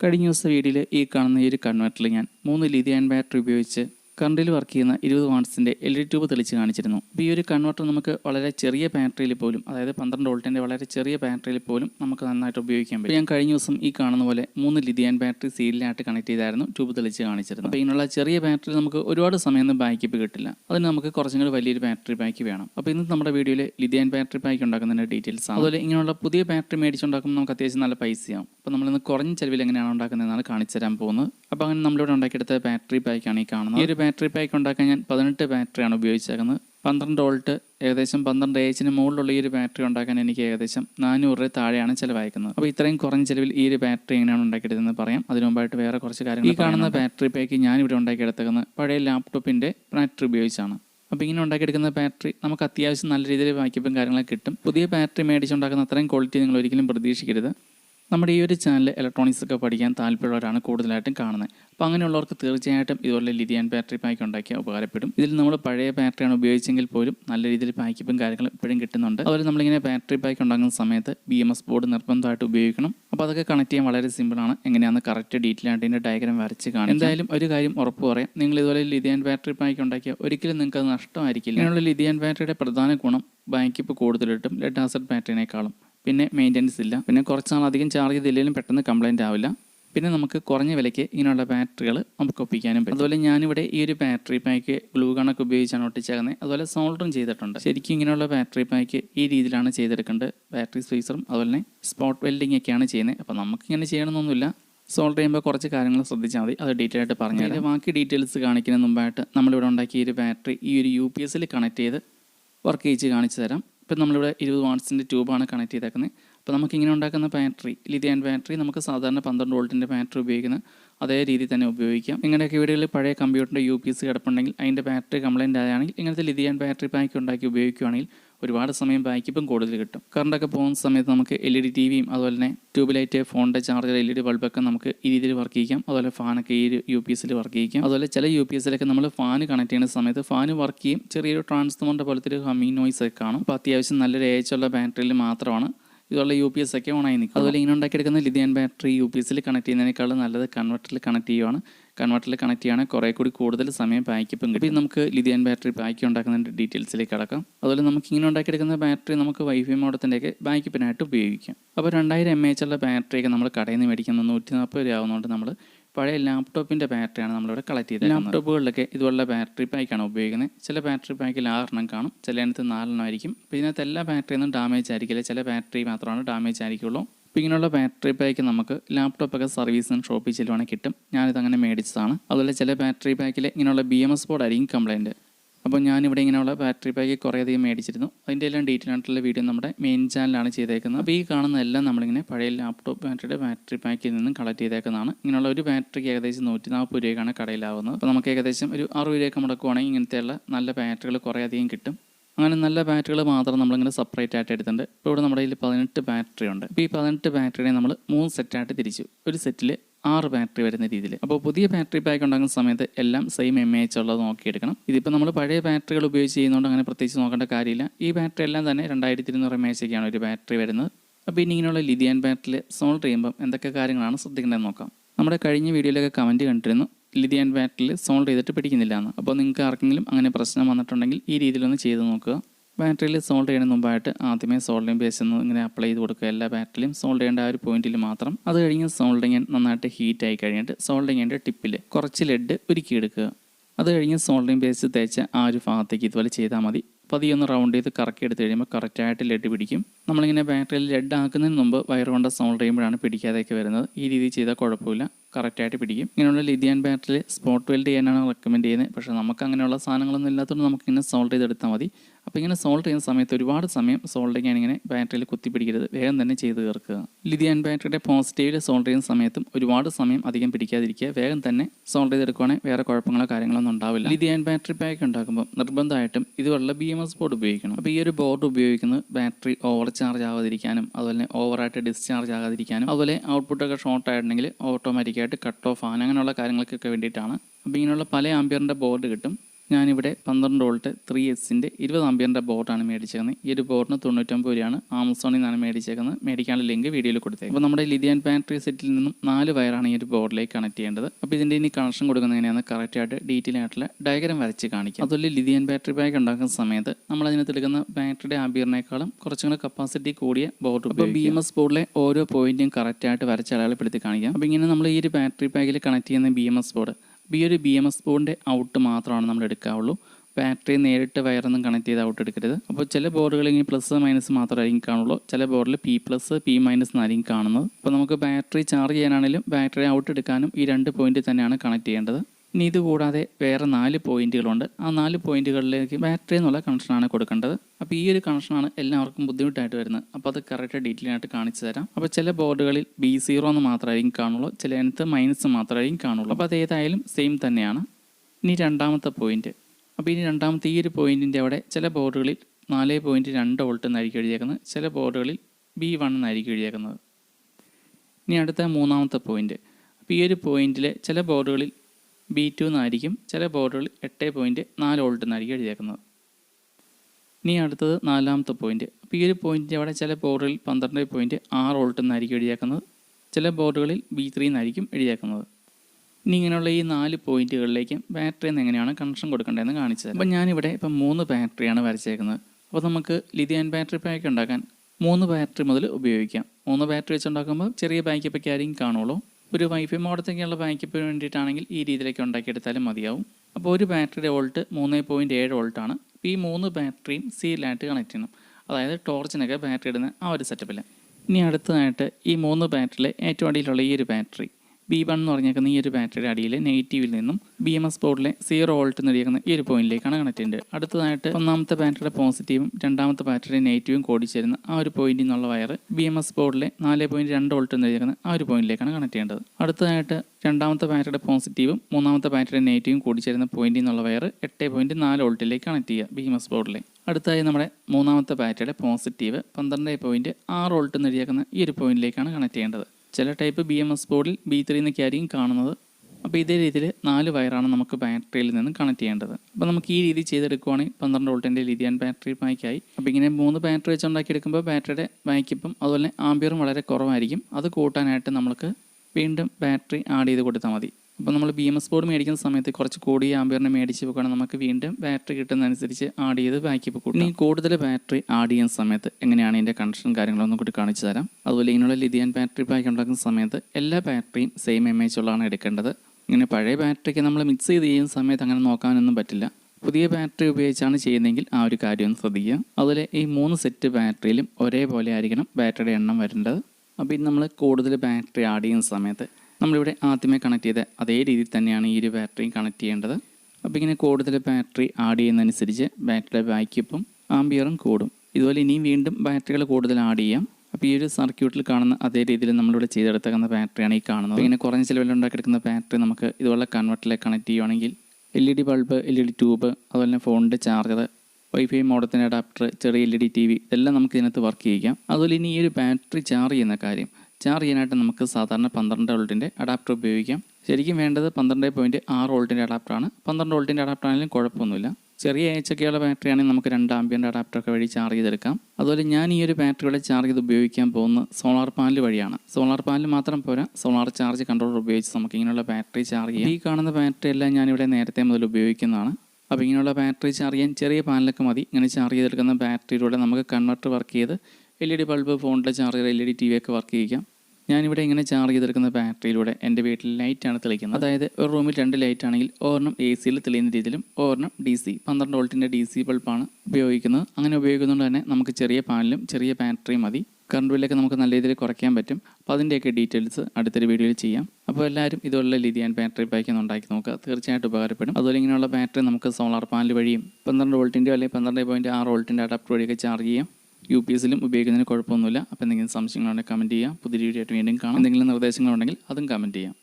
കഴിഞ്ഞ ദിവസം വീഡിയോയിൽ ഈ കാണുന്ന ഈ ഒരു കൺവെർട്ടറിൽ ഞാൻ മൂന്ന് ലിഥിയൻ ബാറ്ററി ഉപയോഗിച്ച് കറണ്ടിൽ വർക്ക് ചെയ്യുന്ന ഇരുപത് വാട്ട്സിന്റെ എൽ ഇ ട്യൂബ് തെളിച്ച് കാണിച്ചിരുന്നു. അപ്പോൾ ഈ ഒരു കൺവെർട്ടർ നമുക്ക് വളരെ ചെറിയ ബാറ്ററിയിൽ പോലും അതായത് പന്ത്രണ്ട് വോൾട്ടിന്റെ വളരെ ചെറിയ ബാറ്ററിയിൽ പോലും നമുക്ക് നന്നായിട്ട് ഉപയോഗിക്കാൻ പറ്റും. ഞാൻ കഴിഞ്ഞ ദിവസം ഈ കാണുന്ന പോലെ മൂന്ന് ലിഥിയൻ ബാറ്ററി സീലിനായിട്ട് കണക്ട് ചെയ്തായിരുന്നു ട്യൂബ് തെളിച്ച് കാണിച്ചിരുന്നത്. അപ്പോൾ ഇതിനുള്ള ചെറിയ ബാറ്ററി നമുക്ക് ഒരുപാട് സമയമൊന്നും ബാക്കപ്പ് കിട്ടില്ല. അതിന് നമുക്ക് കുറച്ചും കൂടി വലിയൊരു ബാറ്ററി പാക്ക് വേണം. അപ്പോൾ ഇന്ന് നമ്മുടെ വീഡിയോയിൽ ലിഥിയൻ ബാറ്ററി പാക്ക് ഉണ്ടാക്കുന്നതിന്റെ ഡീറ്റെയിൽസ് ആണ്. അതുപോലെ ഇങ്ങനെയുള്ള പുതിയ ബാറ്ററി മേടിച്ചുണ്ടാക്കുമ്പോൾ നമുക്ക് അത്യാവശ്യം നല്ല പൈസയാവും. അപ്പോൾ നമ്മളിന്ന് കുറഞ്ഞ ചിലവിൽ എങ്ങനെയാണ് ഉണ്ടാക്കുന്നതെന്നാണ് കാണിച്ചു തരാൻ പോകുന്നത്. അപ്പോൾ അങ്ങനെ നമ്മളിവിടെ ഉണ്ടാക്കിയെടുത്ത ബാറ്ററി പാക്കാണ് ഈ കാണുന്നത്. ഈ ഒരു ബാറ്ററി പാക്ക് ഉണ്ടാക്കാൻ ഞാൻ പതിനെട്ട് ബാറ്ററിയാണ് ഉപയോഗിച്ചേക്കുന്നത്. പന്ത്രണ്ട് വോൾട്ട് ഏകദേശം പന്ത്രണ്ട് ഏച്ചിന് മുകളിലുള്ള ഈ ഒരു ബാറ്ററി ഉണ്ടാക്കാൻ എനിക്ക് ഏകദേശം നാനൂറ് രൂപ താഴെയാണ് ചിലവായിക്കുന്നത്. അപ്പോൾ ഇത്രയും കുറഞ്ഞ ചിലവിൽ ഈ ഒരു ബാറ്ററി എങ്ങനെയാണ് ഉണ്ടാക്കിയെടുത്തതെന്ന് പറയാം. അതിനു മുമ്പായിട്ട് വേറെ കുറച്ച് കാര്യങ്ങൾ ഈ കാണുന്ന ബാറ്ററി പാക്ക് ഞാനിവിടെ ഉണ്ടാക്കിയെടുത്തേക്കുന്നത് പഴയ ലാപ്ടോപ്പിന്റെ ബാറ്ററി ഉപയോഗിച്ചാണ്. അപ്പോൾ ഇങ്ങനെ ഉണ്ടാക്കിയെടുക്കുന്ന ബാറ്ററി നമുക്ക് അത്യാവശ്യം നല്ല രീതിയിൽ ബാക്കപ്പും കാര്യങ്ങളൊക്കെ കിട്ടും. പുതിയ ബാറ്ററി മേടിച്ചുണ്ടാക്കുന്ന അത്രയും ക്വാളിറ്റി നിങ്ങൾ ഒരിക്കലും പ്രതീക്ഷിക്കരുത്. നമ്മുടെ ഈ ഒരു ചാനൽ ഇലക്ട്രോണിക്സ് ഒക്കെ പഠിക്കാൻ താല്പര്യമുള്ളവരാണ് കൂടുതലായിട്ടും കാണുന്നത്. അപ്പോൾ അങ്ങനെയുള്ളവർക്ക് തീർച്ചയായിട്ടും ഇതുപോലെ ലിതിയാൻ ബാറ്ററി പാക്ക് ഉണ്ടാക്കിയാൽ ഉപകാരപ്പെടും. ഇതിൽ നമ്മൾ പഴയ ബാറ്ററിയാണ് ഉപയോഗിച്ചെങ്കിൽ പോലും നല്ല രീതിയിൽ പാക്കിപ്പും കാര്യങ്ങളും ഇപ്പോഴും കിട്ടുന്നുണ്ട്. അതുപോലെ നമ്മളിങ്ങനെ ബാറ്ററി പാക്ക് ഉണ്ടാക്കുന്ന സമയത്ത് ബി എം എസ് ബോർഡ് നിർബന്ധമായിട്ട് ഉപയോഗിക്കണം. അപ്പോൾ അതൊക്കെ കണക്ട് ചെയ്യാൻ വളരെ സിമ്പിളാണ് എങ്ങനെയാണെന്ന് കറക്റ്റ് ഡീറ്റെയിൽ ആയിട്ട് ഇതിന്റെ ഡയഗ്രാം വരച്ച് കാണും എന്തായാലും ഒരു കാര്യം ഉറപ്പ് പറയാം. നിങ്ങൾ ഇതുപോലെ ലിതിയാൻ ബാറ്ററി പാക്ക് ഉണ്ടാക്കിയാൽ ഒരിക്കലും നിങ്ങൾക്ക് അത് നഷ്ടമായിരിക്കില്ല. ഇങ്ങനെയുള്ള ലിതിയാൻ ബാറ്ററിയുടെ പ്രധാന ഗുണം ബാക്കപ്പ് കൂടുതൽ കിട്ടും ലെഡ് ആസിഡ് ബാറ്ററിനേക്കാളും പിന്നെ മെയിന്റനൻസ് ഇല്ല. പിന്നെ കുറച്ച് അധികം ചാർജ് ചെയ്തില്ലെങ്കിലും പെട്ടെന്ന് കംപ്ലൈന്റ് ആവില്ല. പിന്നെ നമുക്ക് കുറഞ്ഞ വിലയ്ക്ക് ഇങ്ങനെയുള്ള ബാറ്ററികൾ നമുക്ക് ഒപ്പിക്കാനും പറ്റും. അതുപോലെ ഞാനിവിടെ ഈ ഒരു ബാറ്ററി പാക്ക് ഗ്ലൂ കണക്ക് ഉപയോഗിച്ചാണ് ഒട്ടിച്ചേക്കുന്നത് അതുപോലെ സോൾഡറും ചെയ്തിട്ടുണ്ട്. ശരിക്കും ഇങ്ങനെയുള്ള ബാറ്ററി പാക്ക് ഈ രീതിയിലാണ് ചെയ്തെടുക്കേണ്ടത്. ബാറ്ററി സ്പേസറും അതുപോലെ തന്നെ സ്പോട്ട് വെൽഡിംഗ് ഒക്കെയാണ് ചെയ്യുന്നത് അപ്പോൾ നമുക്ക് ഇങ്ങനെ ചെയ്യണമെന്നൊന്നുമില്ല. സോൾഡർ ചെയ്യുമ്പോൾ കുറച്ച് കാര്യങ്ങൾ ശ്രദ്ധിച്ചാൽ മതി. അത് ഡീറ്റെയിൽ ആയിട്ട് പറഞ്ഞുതരാം ബാക്കി ഡീറ്റെയിൽസ് കാണിക്കുന്ന മുമ്പായിട്ട് നമ്മളിവിടെ ഉണ്ടാക്കിയ ഒരു ബാറ്ററി ഈ ഒരു യു പി കണക്ട് ചെയ്ത് വർക്ക് ചെയ്ച്ച് കാണിച്ചു തരാം. ഇപ്പം നമ്മളിവിടെ ഇരുപത് വാട്ട്സിന്റെ ട്യൂബാണ് കണക്ട് ചെയ്തേക്കുന്നത്. അപ്പോൾ നമുക്ക് ഇങ്ങനെ ഉണ്ടാക്കുന്ന ബാറ്ററി ലിഥിയൻ ബാറ്ററി നമുക്ക് സാധാരണ പന്ത്രണ്ട് വോൾട്ടിന്റെ ബാറ്ററി ഉപയോഗിക്കുന്ന അതേ രീതി തന്നെ ഉപയോഗിക്കാം. നിങ്ങളുടെയൊക്കെ വീടുകളിൽ പഴയ കമ്പ്യൂട്ടറിന്റെ യു പി എസ് കിടപ്പുണ്ടെങ്കിൽ അതിന്റെ ബാറ്ററി കംപ്ലൈന്റ് ആയാണെങ്കിൽ ഇങ്ങനത്തെ ലിഥിയൻ ബാറ്ററി പാക്ക് ഉണ്ടാക്കി ഉപയോഗിക്കുകയാണെങ്കിൽ ഒരുപാട് സമയം ബാക്കപ്പും കൂടുതൽ കിട്ടും. കറണ്ടൊക്കെ പോകുന്ന സമയത്ത് നമുക്ക് എൽ ഇ ഡി ടി വിയും അതുപോലെ തന്നെ ട്യൂബ് ലൈറ്റ് ഫോണിന്റെ ചാർജർ എൽ ഇ ഡി ബൾബൊക്കെ നമുക്ക് ഈ രീതിയിൽ വർക്ക് ചെയ്യാം അതുപോലെ ഫാനൊക്കെ ഈ യു പി എസിൽ വർക്ക് ചെയ്യിക്കാം. അതുപോലെ ചില യു പി എസിലൊക്കെ നമ്മൾ ഫാൻ കണക്ട് ചെയ്യുന്ന സമയത്ത് ഫാൻ വർക്ക് ചെയ്യും. ചെറിയൊരു ട്രാൻസ്ഫോമറിന്റെ പോലത്തെ ഒരു ഹമ്മിങ് നോയ്സ് ഒക്കെ കാണും. അപ്പോൾ അത്യാവശ്യം നല്ലൊരു ഏച്ചുള്ള ബാറ്ററിയിൽ മാത്രമാണ് ഇതുള്ള യു പി എസ് ഒക്കെ ഓണായി നിൽക്കും അതുപോലെ ഇങ്ങനെ ഉണ്ടാക്കിയെടുക്കുന്ന ലിഥിയൻ ബാറ്ററി യു പി എസിൽ കണക്ട് ചെയ്യുന്നതിനേക്കാളും നല്ലത് കൺവെർട്ടറിൽ കണക്ട് ചെയ്യുവാണ്. കൺവെർട്ടറിൽ കണക്ട് ചെയ്യുകയാണെങ്കിൽ കുറേ കൂടി കൂടുതൽ സമയം പാക്കപ്പും കിട്ടും. നമുക്ക് ലിഥിയൻ ബാറ്ററി പാക്ക് ഉണ്ടാക്കുന്നതിന്റെ ഡീറ്റെയിൽസിലേക്ക് കടക്കാം. അതുപോലെ നമുക്ക് ഇങ്ങനെ ഉണ്ടാക്കിയെടുക്കുന്ന ബാറ്ററി നമുക്ക് വൈഫൈ മോഡത്തിന്റെയൊക്കെ ബാക്കപ്പിനായിട്ട് ഉപയോഗിക്കാം. അപ്പോൾ രണ്ടായിരം എം എച്ച് ഉള്ള ബാറ്ററിയൊക്കെ നമ്മൾ കടയിൽ നിന്ന് മേടിക്കുന്ന നൂറ്റി നാൽപ്പത് രൂപ ആവുന്നതുകൊണ്ട് നമ്മൾ പഴയ ലാപ്ടോപ്പിന്റെ ബാറ്ററിയാണ് നമ്മളിവിടെ കളക്ട് ചെയ്തത് ലാപ്ടോപ്പുകളിലൊക്കെ ഇതുപോലുള്ള ബാറ്ററി പാക്കാണ് ഉപയോഗിക്കുന്നത്. ചില ബാറ്ററി പാക്കിൽ ആറെണ്ണം കാണും. ചിലയിടത്ത് നാലെണ്ണം ആയിരിക്കും. അപ്പോൾ ഇതിനകത്ത് എല്ലാ ബാറ്ററിയൊന്നും ഡാമേജ് ആയിരിക്കില്ല. ചില ബാറ്ററി മാത്രമാണ് ഡാമേജ് ആയിരിക്കുള്ളൂ. അപ്പോൾ ഇങ്ങനെയുള്ള ബാറ്ററി പാക്ക് നമുക്ക് ലാപ്ടോപ്പൊക്കെ സർവീസിന് ഷോപ്പിൽ ചെല്ലുവാണെങ്കിൽ കിട്ടും. ഞാനിത് അങ്ങനെ മേടിച്ചതാണ്. അതുപോലെ ചില ബാറ്ററി പാക്കിൽ ഇങ്ങനെയുള്ള ബി എം എസ് ബോർഡ് ആയിരിക്കും കംപ്ലയിന്റ് അപ്പോൾ ഞാനിവിടെ ഇങ്ങനെയുള്ള ബാറ്ററി പാക്ക് കുറേയധികം മേടിച്ചിരുന്നു. അതിന്റെ എല്ലാം ഡീറ്റെയിൽ ആയിട്ടുള്ള വീഡിയോ നമ്മുടെ മെയിൻ ചാനലാണ് ചെയ്തേക്കുന്നത്. അപ്പോൾ ഈ കാണുന്നതെല്ലാം നമ്മളിങ്ങനെ പഴയ ലാപ്ടോപ്പ് ബാറ്ററിയുടെ ബാറ്ററി പാക്കിൽ നിന്നും കളക്ട് ചെയ്തേക്കുന്നതാണ്. ഇങ്ങനെയുള്ള ഒരു ബാറ്ററിക്ക് ഏകദേശം നൂറ്റി നാൽപ്പത് രൂപയ്ക്കാണ് കടയിലാവുന്നത്. അപ്പോൾ നമുക്ക് ഏകദേശം ഒരു അറുപത് രൂപയൊക്കെ മുടക്കുവാണെങ്കിൽ ഇങ്ങനത്തെയുള്ള നല്ല ബാറ്ററികൾ കുറേ അധികം കിട്ടും. അങ്ങനെ നല്ല ബാറ്ററികൾ മാത്രം നമ്മളിങ്ങനെ സെപ്പറേറ്റ് ആയിട്ട് എടുത്തിട്ടുണ്ട്. ഇപ്പോൾ ഇവിടെ നമ്മുടെ കയ്യിൽ പതിനെട്ട് ബാറ്ററി ഉണ്ട്. ഇപ്പോൾ ഈ പതിനെട്ട് ബാറ്ററിയെ നമ്മൾ മൂന്ന് സെറ്റായിട്ട് തിരിച്ചു. ഒരു സെറ്റിൽ ആറ് ബാറ്ററി വരുന്ന രീതിയിൽ അപ്പോൾ പുതിയ ബാറ്ററി പാക്ക് ഉണ്ടാക്കുന്ന സമയത്ത് എല്ലാം സെയിം എം എച്ച് ഉള്ളത് നോക്കിയെടുക്കണം. ഇതിപ്പോൾ നമ്മൾ പഴയ ബാറ്ററികൾ ഉപയോഗിച്ച് ചെയ്യുന്നതുകൊണ്ട് അങ്ങനെ പ്രത്യേകിച്ച് നോക്കേണ്ട കാര്യമില്ല. ഈ ബാറ്ററി എല്ലാം തന്നെ രണ്ടായിരത്തി ഇരുന്നൂറ് എം ഒക്കെയാണ് ഒരു ബാറ്ററി വരുന്നത്. അപ്പോൾ ഇനി ഇങ്ങനെയുള്ള ലിതിയാൻ ബാറ്ററിൽ സോൾവ് ചെയ്യുമ്പം എന്തൊക്കെ കാര്യങ്ങളാണ് ശ്രദ്ധിക്കേണ്ടതെന്ന് നോക്കാം. നമ്മുടെ കഴിഞ്ഞ വീഡിയോയിലൊക്കെ കമന്റ് കണ്ടിരുന്നു. ലിഥിയൻ വാറ്റിൽ സോൾവ് ചെയ്തിട്ട് പിടിക്കുന്നില്ല എന്ന് അപ്പോൾ നിങ്ങൾക്ക് ആർക്കെങ്കിലും അങ്ങനെ പ്രശ്നം വന്നിട്ടുണ്ടെങ്കിൽ ഈ രീതിയിലൊന്ന് ചെയ്ത് നോക്കുക. ബാറ്ററിയിൽ സോൾവ് ചെയ്യുന്ന മുമ്പായിട്ട് ആദ്യമേ സോൾഡിംഗ് ബേസ് ഒന്ന് ഇങ്ങനെ അപ്ലൈ ചെയ്ത് കൊടുക്കുക. എല്ലാ ബാറ്ററിയിലും സോൾഡ് ചെയ്യേണ്ട ആ ഒരു പോയിന്റിൽ മാത്രം. അത് കഴിഞ്ഞ് സോൾഡിങ് നന്നായിട്ട് ഹീറ്റ് ആയി കഴിഞ്ഞിട്ട് സോൾഡിങ്ങിന്റെ ടിപ്പിൽ കുറച്ച് ലെഡ് ഒരുക്കിയെടുക്കുക അത് കഴിഞ്ഞ് സോൾഡിംഗ് ബേസ് തേച്ച ആ ഒരു ഭാഗത്തേക്ക് ഇതുപോലെ ചെയ്താൽ മതി. പതിയെ ഒന്ന് റൗണ്ട് ചെയ്ത് കറക്കി എടുത്ത് കഴിയുമ്പോൾ കറക്റ്റായിട്ട് ലെഡ് പിടിക്കും. നമ്മളിങ്ങനെ ബാറ്ററിയിൽ ലെഡ് ആക്കുന്നതിന് മുമ്പ് വയർ കൊണ്ട് സോൾഡ് ചെയ്യുമ്പോഴാണ് പിടിക്കാതെയൊക്കെ വരുന്നത്. ഈ രീതിയിൽ ചെയ്താൽ കുഴപ്പമില്ല. കറക്റ്റായിട്ട് പിടിക്കും. ഇങ്ങനെയുള്ള ലിഥിയൻ ബാറ്ററിൽ സ്പോട്ട് വെൽഡ് ചെയ്യാനാണ് റെക്കമെൻഡ് ചെയ്യുന്നത്. പക്ഷേ നമുക്ക് അങ്ങനെയുള്ള സാധനങ്ങളൊന്നും ഇല്ലാത്തതുകൊണ്ട് നമുക്ക് ഇങ്ങനെ സോൾവ് ചെയ്തെടുത്താൽ മതി. അപ്പോൾ ഇങ്ങനെ സോൾവ് ചെയ്യുന്ന സമയത്ത് ഒരുപാട് സമയം സോൾഡ് ചെയ്യാൻ ഇങ്ങനെ ബാറ്ററിയിൽ കുത്തി പിടിക്കരുത് വേഗം തന്നെ ചെയ്ത് തീർക്കുക. ലിഥിയൻ ബാറ്ററിയുടെ പോസിറ്റീവിൽ സോൾവ് ചെയ്യുന്ന സമയത്തും ഒരുപാട് സമയം അധികം പിടിക്കാതിരിക്കുക. വേഗം തന്നെ സോൾവ് ചെയ്തെടുക്കുകയാണെങ്കിൽ വേറെ കുഴപ്പങ്ങളോ കാര്യങ്ങളൊന്നും ഉണ്ടാവില്ല. ലിഥിയൻ ബാറ്ററി പാക്ക് ഉണ്ടാക്കുമ്പോൾ നിർബന്ധമായിട്ടും ഇതുപോലുള്ള ബി എം എസ് ബോർഡ് ഉപയോഗിക്കണം. അപ്പോൾ ഈ ഒരു ബോർഡ് ഉപയോഗിക്കുന്നത് ബാറ്ററി ഓവർ ചാർജ് ആവാതിരിക്കാനും അതുപോലെ ഓവറായിട്ട് ഡിസ്ചാർജ് ആകാതിരിക്കാനും അതുപോലെ ഔട്ട്പുട്ടൊക്കെ ഷോർട്ട് ആയിട്ടുണ്ടെങ്കിൽ ഓട്ടോമാറ്റിക്കായിട്ട് കട്ട് ഓഫ് ആകാൻ അങ്ങനെയുള്ള കാര്യങ്ങൾക്കൊക്കെ വേണ്ടിയിട്ടാണ്. അപ്പോൾ ഇങ്ങനെയുള്ള പല ആംബിയറിന്റെ ബോർഡ് കിട്ടും. ഞാനിവിടെ പന്ത്രണ്ട് വോൾട്ട് ത്രീ എസിന്റെ ഇരുപത് ആംബിയറിന്റെ ബോർഡാണ് മേടിച്ചേക്കുന്നത്. ഈ ഒരു ബോർഡിന് തൊണ്ണൂറ്റൊമ്പത് രൂപയാണ് ആമസോണിൽ നിന്നാണ് മേടിച്ചേക്കുന്നത്. മേടിക്കാനുള്ള ലിങ്ക് വീഡിയോയിൽ കൊടുത്തേ അപ്പോൾ നമ്മുടെ ലിതിയൻ ബാറ്ററി സെറ്റിൽ നിന്നും നാല് വയറാണ് ഈ ഒരു ബോർഡിലേക്ക് കണക്ട് ചെയ്യേണ്ടത്. അപ്പോൾ ഇതിന്റെ ഇനി കണക്ഷൻ കൊടുക്കുന്നത് എങ്ങനെയാണ് കറക്റ്റായിട്ട് ഡീറ്റെയിൽ ആയിട്ടുള്ള ഡയഗ്രം വരച്ച് കാണിക്കുക അതുപോലെ ലിതിയൻ ബാറ്ററി ബാഗ് ഉണ്ടാക്കുന്ന സമയത്ത് നമ്മൾ അതിനകത്ത് എടുക്കുന്ന ബാറ്ററിയുടെ ആംബിയറിനേക്കാളും കുറച്ചും കൂടെ കപ്പാസിറ്റി കൂടിയ ബോർഡ് അപ്പോൾ ബി എം എസ് ബോർഡിലെ ഓരോ പോയിന്റും കറക്റ്റായിട്ട് വരച്ച് അടയാളപ്പെടുത്തി കാണിക്കാം. അപ്പോൾ ഇങ്ങനെ നമ്മൾ ഈ ഒരു ബാറ്ററി ബാഗിൽ കണക്ട് ചെയ്യുന്ന ബി എം എസ് ബോർഡ് ഈ ഒരു ബി എം എസ് ബോർഡിന്റെ ഔട്ട് മാത്രമാണ് നമ്മൾ എടുക്കാവുള്ളൂ. ബാറ്ററി നേരിട്ട് വയറൊന്നും കണക്ട് ചെയ്ത് ഔട്ട് എടുക്കരുത്. അപ്പോൾ ചില ബോർഡുകളിൽ ഇങ്ങനെ പ്ലസ് മൈനസ് മാത്രമായിരിക്കും കാണുള്ളൂ. ചില ബോർഡിൽ പി പ്ലസ് പി മൈനസ് എന്നായിരിക്കും കാണുന്നത്. അപ്പോൾ നമുക്ക് ബാറ്ററി ചാർജ് ചെയ്യാനാണെങ്കിലും ബാറ്ററി ഔട്ട് എടുക്കാനും ഈ രണ്ട് പോയിന്റ് തന്നെയാണ് കണക്ട് ചെയ്യേണ്ടത്. ഇനി ഇത് കൂടാതെ വേറെ നാല് പോയിന്റുകളുണ്ട്. ആ നാല് പോയിന്റുകളിലേക്ക് ബാറ്ററി എന്നുള്ള കണക്ഷനാണ് കൊടുക്കേണ്ടത്. അപ്പോൾ ഈ ഒരു കണക്ഷനാണ് എല്ലാവർക്കും ബുദ്ധിമുട്ടായിട്ട് വരുന്നത്. അപ്പോൾ അത് കറക്റ്റ് ഡീറ്റെയിൽ ആയിട്ട് കാണിച്ചു തരാം. അപ്പോൾ ചില ബോർഡുകളിൽ ബി സീറോ എന്ന് മാത്രമായിരിക്കും കാണുള്ളൂ. ചിലയിടത്ത് മൈനസ് മാത്രമായിരിക്കും കാണുള്ളൂ. അപ്പോൾ അത് ഏതായാലും സെയിം തന്നെയാണ്. ഇനി രണ്ടാമത്തെ പോയിന്റ് അപ്പോൾ ഇനി രണ്ടാമത്തെ ഈ ഒരു പോയിന്റിന്റെ അവിടെ ചില ബോർഡുകളിൽ നാല് പോയിന്റ് രണ്ട് വോൾട്ട് എന്നായിരിക്കും എഴുതിയേക്കുന്നത്. ചില ബോർഡുകളിൽ ബി വൺ എന്നായിരിക്കും എഴുതിയേക്കുന്നത്. ഇനി അടുത്ത മൂന്നാമത്തെ പോയിന്റ് അപ്പോൾ ഈ ഒരു പോയിന്റിൽ ചില ബോർഡുകളിൽ ബി ടു എന്നായിരിക്കും ചില ബോർഡുകളിൽ എട്ട് പോയിന്റ് നാല് വോൾട്ട് എന്നായിരിക്കും എഴുതിയേക്കുന്നത്. ഇനി അടുത്തത് നാലാമത്തെ പോയിന്റ് അപ്പോൾ ഈ ഒരു പോയിന്റ് അവിടെ ചില ബോർഡുകളിൽ പന്ത്രണ്ട് പോയിന്റ് ആറ് വോൾട്ട് എന്നായിരിക്കും എഴുതിയേക്കുന്നത്. ചില ബോർഡുകളിൽ ബി ത്രീ എന്നായിരിക്കും എഴുതിയേക്കുന്നത്. ഇനി ഇങ്ങനെയുള്ള ഈ നാല് പോയിന്റുകളിലേക്കും ബാറ്ററി എന്ന് എങ്ങനെയാണ് കണക്ഷൻ കൊടുക്കേണ്ടതെന്ന് കാണിച്ചത് അപ്പോൾ ഞാനിവിടെ ഇപ്പം മൂന്ന് ബാറ്ററിയാണ് വരച്ചേക്കുന്നത്. അപ്പോൾ നമുക്ക് ലിഥിയൻ ബാറ്ററി പാക്ക് ഉണ്ടാക്കാൻ മൂന്ന് ബാറ്ററി മുതൽ ഉപയോഗിക്കാം. മൂന്ന് ബാറ്ററി വെച്ചുണ്ടാക്കുമ്പോൾ ചെറിയ ബാക്കപ്പൊക്കെ ആയിരിക്കും കാണുള്ളൂ ഒരു വൈഫൈ മോഡത്തേക്കുള്ള ബാക്കപ്പിന് വേണ്ടിയിട്ടാണെങ്കിൽ ഈ രീതിയിലേക്ക് ഉണ്ടാക്കിയെടുത്താലും മതിയാവും. അപ്പോൾ ഒരു ബാറ്ററിയുടെ വോൾട്ട് മൂന്ന് പോയിന്റ് ഏഴ് വോൾട്ടാണ് ഈ മൂന്ന് ബാറ്ററിയും സീലായിട്ട് കണക്ട് ചെയ്യണം. അതായത് ടോർച്ചിനൊക്കെ ബാറ്ററി ഇടുന്ന ആ ഒരു സെറ്റപ്പിൽ ഇനി അടുത്തതായിട്ട് ഈ മൂന്ന് ബാറ്ററിയിലെ ഏറ്റവും അടിയിലുള്ള ഈ ഒരു ബാറ്ററി ബി വൺ എന്ന് പറഞ്ഞേക്കുന്ന ഈ ഒരു ബാറ്ററിയുടെ അടിയിൽ നെഗറ്റീവിൽ നിന്നും ബി എം എസ് ബോർഡിലെ സീറോ വോൾട്ട് നേടിയേക്കുന്ന ഈ ഒരു പോയിന്റിലേക്കാണ് കണക്ട് ചെയ്യുന്നത് അടുത്തതായിട്ട് ഒന്നാമത്തെ ബാറ്ററിയുടെ പോസിറ്റീവും രണ്ടാമത്തെ ബാറ്ററിയുടെ നെഗറ്റീവും കൂടിച്ചേരുന്ന ആ ഒരു പോയിന്റിൽ നിന്നുള്ള വയർ ബി എം എസ് ബോർഡിലെ നാല് പോയിന്റ് രണ്ട് വോൾട്ട് നേടിയേക്കുന്ന ആ ഒരു പോയിന്റിലേക്കാണ് കണക്ട് ചെയ്യേണ്ടത്. അടുത്തതായിട്ട് രണ്ടാമത്തെ ബാറ്ററിയുടെ പോസിറ്റീവും മൂന്നാമത്തെ ബാറ്ററിയുടെ നെഗറ്റീവും കൂടിച്ചേരുന്ന പോയിന്റിൽ നിന്നുള്ള വയർ എട്ട് പോയിന്റ് നാല് വോൾട്ടിലേക്ക് കണക്ട് ചെയ്യുക ബി എം എസ് ബോർഡിലെ അടുത്തായി നമ്മുടെ മൂന്നാമത്തെ ബാറ്ററിയുടെ പോസിറ്റീവ് പന്ത്രണ്ട് പോയിന്റ് ആറ് വോൾട്ട് നേടിയേക്കുന്ന ഈ ഒരു പോയിന്റിലേക്കാണ് കണക്ട് ചെയ്യേണ്ടത്. ചില ടൈപ്പ് ബി എം എസ് ബോർഡിൽ ബി ത്രീ എന്നൊക്കെ ആയിരിക്കും കാണുന്നത്. അപ്പോൾ ഇതേ രീതിയിൽ നാല് വയറാണ് നമുക്ക് ബാറ്ററിയിൽ നിന്ന് കണക്ട് ചെയ്യേണ്ടത്. അപ്പോൾ നമുക്ക് ഈ രീതി ചെയ്തെടുക്കുവാണെങ്കിൽ പന്ത്രണ്ട് വോൾട്ടിന്റെ ലിഥിയൻ ബാറ്ററി ബാക്കായി അപ്പോൾ ഇങ്ങനെ മൂന്ന് ബാറ്ററി വെച്ച് ഉണ്ടാക്കിയെടുക്കുമ്പോൾ ബാറ്ററിയുടെ ബാക്കപ്പും അതുപോലെ ആംബിയറും വളരെ കുറവായിരിക്കും. അത് കൂട്ടാനായിട്ട് നമുക്ക് വീണ്ടും ബാറ്ററി ആഡ് ചെയ്ത് കൊടുത്താൽ മതി. അപ്പോൾ നമ്മൾ ബി എം എസ് ബോർഡ് മേടിക്കുന്ന സമയത്ത് കുറച്ച് കൂടിയ ആംബിയറിനെ മേടിച്ച് വെക്കുകയാണെങ്കിൽ നമുക്ക് വീണ്ടും ബാറ്ററി കിട്ടുന്നതനുസരിച്ച് ആഡ് ചെയ്ത് ബാക്കിപ്പ് കൂട്ടും ഇനി കൂടുതൽ ബാറ്ററി ആഡ് ചെയ്യുന്ന സമയത്ത് എങ്ങനെയാണ് ഇതിന്റെ കണക്ഷൻ കാര്യങ്ങളൊന്നും കൂടി കാണിച്ചു തരാം. അതുപോലെ ഇങ്ങനെയുള്ള ലിഥിയൻ ബാറ്ററി പാക്ക് ഉണ്ടാക്കുന്ന സമയത്ത് എല്ലാ ബാറ്ററിയും സെയിം എം എച്ച് ഉള്ളതാണ് എടുക്കേണ്ടത്. ഇങ്ങനെ പഴയ ബാറ്ററിക്ക് നമ്മൾ മിക്സ് ചെയ്ത് ചെയ്യുന്ന സമയത്ത് അങ്ങനെ നോക്കാനൊന്നും പറ്റില്ല. പുതിയ ബാറ്ററി ഉപയോഗിച്ചാണ് ചെയ്യുന്നതെങ്കിൽ ആ ഒരു കാര്യം ഒന്ന് ശ്രദ്ധിക്കുക. അതുപോലെ ഈ മൂന്ന് സെറ്റ് ബാറ്ററിയിലും ഒരേപോലെ ആയിരിക്കണം ബാറ്ററിയുടെ എണ്ണം വരേണ്ടത്. അപ്പോൾ ഇത് നമ്മൾ കൂടുതൽ ബാറ്ററി ആഡ് ചെയ്യുന്ന സമയത്ത് നമ്മളിവിടെ ആദ്യമേ കണക്ട് ചെയ്ത അതേ രീതിയിൽ തന്നെയാണ് ഈ ഒരു ബാറ്ററിയും കണക്ട് ചെയ്യേണ്ടത്. അപ്പോൾ ഇങ്ങനെ കൂടുതൽ ബാറ്ററി ആഡ് ചെയ്യുന്നതനുസരിച്ച് ബാറ്ററിയുടെ ബാക്കപ്പും ആംബിയറും കൂടും. ഇതുപോലെ ഇനിയും വീണ്ടും ബാറ്ററികൾ കൂടുതൽ ആഡ് ചെയ്യാം. അപ്പോൾ ഈ ഒരു സർക്യൂട്ടിൽ കാണുന്ന അതേ രീതിയിൽ നമ്മളിവിടെ ചെയ്തെടുത്തേക്കുന്ന ബാറ്ററിയാണ് ഈ കാണുന്നത്. ഇങ്ങനെ കുറഞ്ഞ ചിലവിൽ ഉണ്ടാക്കിയെടുക്കുന്ന ബാറ്ററി നമുക്ക് ഇതുപോലെ കൺവെർട്ടറിലേക്ക് കണക്ട് ചെയ്യുവാണെങ്കിൽ L E D bulb L E D tube അതുപോലെ തന്നെ ഫോണിന്റെ ചാർജർ വൈഫൈ മോഡത്തിന്റെ അഡാപ്റ്റർ ചെറിയ L E D T V ഇതെല്ലാം നമുക്ക് ഇതിനകത്ത് വർക്ക് ചെയ്യിക്കാം. അതുപോലെ ഇനി ഈ ഒരു ബാറ്ററി ചാർജ് ചെയ്യുന്ന കാര്യം. ചാർജ് ചെയ്യാനായിട്ട് നമുക്ക് സാധാരണ പന്ത്രണ്ട് വോൾട്ടിന്റെ അഡാപ്റ്റർ ഉപയോഗിക്കാം. ശരിക്കും വേണ്ടത് പന്ത്രണ്ട് പോയിന്റ് ആറ് വോൾട്ടിന്റെ അഡാപ്റ്ററാണ്. പന്ത്രണ്ട് വോൾട്ടിന്റെ അഡാപ്റ്റർ ആണെങ്കിലും കുഴപ്പമൊന്നുമില്ല. ചെറിയ ഏച്ചൊക്കെയുള്ള ബാറ്ററി ആണെങ്കിൽ നമുക്ക് രണ്ട് ആംബിയന്റെ അഡാപ്റ്ററൊക്കെ വഴി ചാർജ് ചെയ്തെടുക്കാം. അതുപോലെ ഞാൻ ഈ ഒരു ബാറ്ററിയുടെ ചാർജ് ചെയ്ത് ഉപയോഗിക്കാൻ പോകുന്ന സോളാർ പാനൽ വഴിയാണ്. സോളാർ പാനൽ മാത്രം പോരാ സോളാർ ചാർജ് കൺട്രോളർ ഉപയോഗിച്ച് നമുക്ക് ഇങ്ങനെയുള്ള ബാറ്ററി ചാർജ് ചെയ്യാം. ഈ കാണുന്ന ബാറ്ററി എല്ലാം ഞാനിവിടെ നേരത്തെ മുതൽ ഉപയോഗിക്കുന്നതാണ്. അപ്പോൾ ഇങ്ങനെയുള്ള ബാറ്ററി ചാർജ് ചെയ്യാൻ ചെറിയ പാനലൊക്കെ മതി. ഇങ്ങനെ ചാർജ് ചെയ്തെടുക്കുന്ന ബാറ്ററിയിലൂടെ നമുക്ക് കൺവെർട്ടർ വർക്ക് ചെയ്ത് എൽ ഇ ഡി ബൾബ് ഫോണിലെ charger L E D T V ഒക്കെ വർക്ക് ചെയ്യിക്കാം. ഞാനിവിടെ ഇങ്ങനെ ചാർജ് ചെയ്തെടുക്കുന്ന ബാറ്ററിയിലൂടെ എന്റെ വീട്ടിൽ ലൈറ്റാണ് തെളിക്കുന്നത്. അതായത് ഒരു റൂമിൽ രണ്ട് ലൈറ്റ് ആണെങ്കിൽ ഒരെണ്ണം എ സിയിൽ തെളിയുന്ന രീതിയിലും ഒരെണ്ണം ഡി സി പന്ത്രണ്ട് വോൾട്ടിന്റെ ഡി സി ബൾബാണ് ഉപയോഗിക്കുന്നത്. അങ്ങനെ ഉപയോഗിക്കുന്നതുകൊണ്ട് തന്നെ നമുക്ക് ചെറിയ പാനലും ചെറിയ ബാറ്ററിയും മതി. കറണ്ട് ബില്ലൊക്കെ നമുക്ക് നല്ല രീതിയിൽ കുറയ്ക്കാൻ പറ്റും. അപ്പോൾ അതിന്റെയൊക്കെ ഡീറ്റെയിൽസ് അടുത്തൊരു വീഡിയോയിൽ ചെയ്യാം. അപ്പോൾ എല്ലാവരും ഇതുപോലുള്ള ഞാൻ ബാറ്ററി പാക്ക് ഒന്ന് ഉണ്ടാക്കി നോക്കുക. തീർച്ചയായിട്ടും ഉപകാരപ്പെടും. അതുപോലെ ഇങ്ങനെയുള്ള ബാറ്ററി നമുക്ക് സോളാർ പാനൽ വഴിയും പന്ത്രണ്ട് വോൾട്ടിന്റെ അല്ലെങ്കിൽ പന്ത്രണ്ട് പോയിന്റ് ആറ് വോൾട്ടിന്റെ അഡാപ്റ്റർ വഴിയൊക്കെ ചാർജ് ചെയ്യാം. യു പി എസിലും ഉപയോഗിക്കുന്നതിന് കുഴപ്പമൊന്നുമില്ല. അപ്പോൾ എന്തെങ്കിലും സംശയങ്ങളുണ്ടെങ്കിൽ കമന്റ് ചെയ്യാം പുതിയ വീഡിയോ ആയിട്ട് വീണ്ടും കാണാം. എന്തെങ്കിലും നിർദ്ദേശങ്ങളുണ്ടെങ്കിൽ അതും കമന്റ് ചെയ്യാം